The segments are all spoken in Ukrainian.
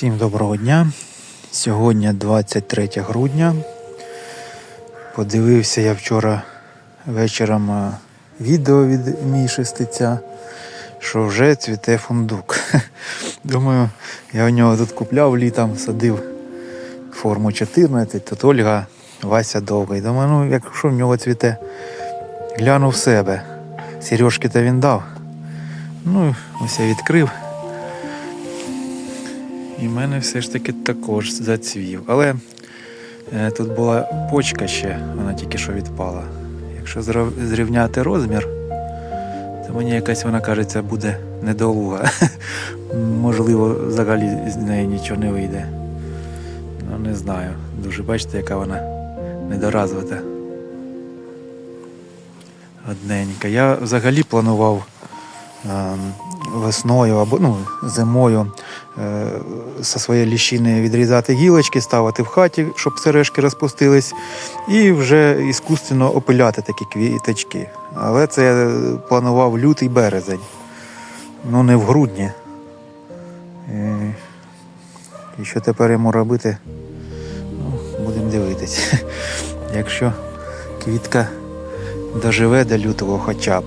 Всім доброго дня. Сьогодні 23 грудня. Подивився я вчора вечором е, відео від Міші Стеця, що вже цвіте фундук. Думаю, я у нього тут купляв літом, садив форму 14, тут Ольга Вася довгий. Думаю, ну якщо в нього цвіте, гляну в себе. Сережки то він дав. Ну, ось я відкрив. І в мене все ж таки також зацвів. Але е, тут була почка ще, вона тільки що відпала. Якщо зрівняти розмір, то мені якась вона кажеться буде недолуга. Можливо, взагалі з неї нічого не вийде. Ну, не знаю. Дуже бачите, яка вона недоразвита. Одненька. Я взагалі планував ем, весною або ну, зимою е, зі своєї ліщини відрізати гілочки, ставити в хаті, щоб сережки розпустились, і вже іскусственно опиляти такі квіточки. Але це я планував лютий березень, ну не в грудні. Е, І що тепер йому робити? Ну, будемо дивитись. Якщо квітка доживе до лютого хоча б,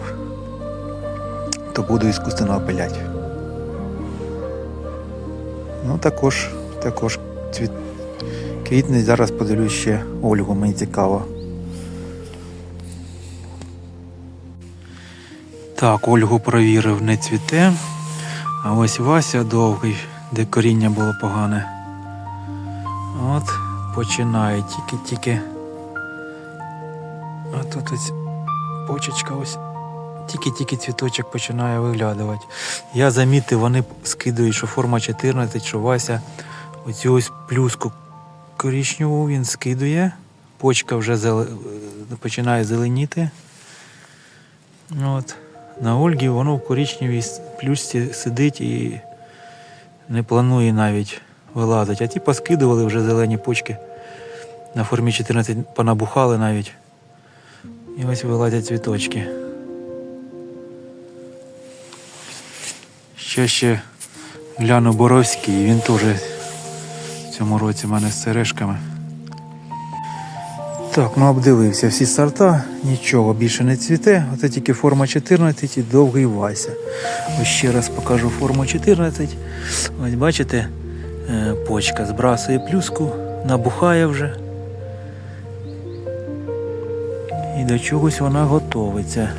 то буду іскусственно опиляти. Ну, також, також цвіт... квітне. Зараз подивлюсь ще Ольгу, мені цікаво. Так, Ольгу провірив, не цвіте. А ось Вася довгий, де коріння було погане. От починає тільки-тільки. А тут ось почечка ось. Тільки-тільки цвіточок починає виглядувати. Я замітив, вони скидують, що форма 14, що Вася оцю ось плюску коричневу він скидує. Почка вже зеле... починає зеленіти. От. На Ольгі воно в коричневій с- плюсці сидить і не планує навіть вилазити. А ті поскидували вже зелені почки. На формі 14 понабухали навіть. І ось вилазять цвіточки. Ще ще гляну Боровський, він теж в цьому році в мене з сережками. Так, ну обдивився всі сорта, нічого більше не цвіте, оце тільки форма 14 і довгий Вася. Ось ще раз покажу форму 14. Ось бачите, е, почка збрасує плюску, набухає вже. І до чогось вона готовиться.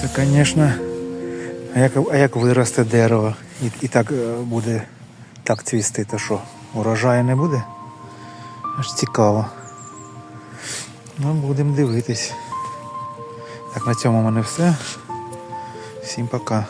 Це, звісно, а як, а як виросте дерево і, і так е, буде так цвісти, то що, урожаю не буде? Аж цікаво. Ну, будемо дивитись. Так, на цьому в мене все. Всім пока.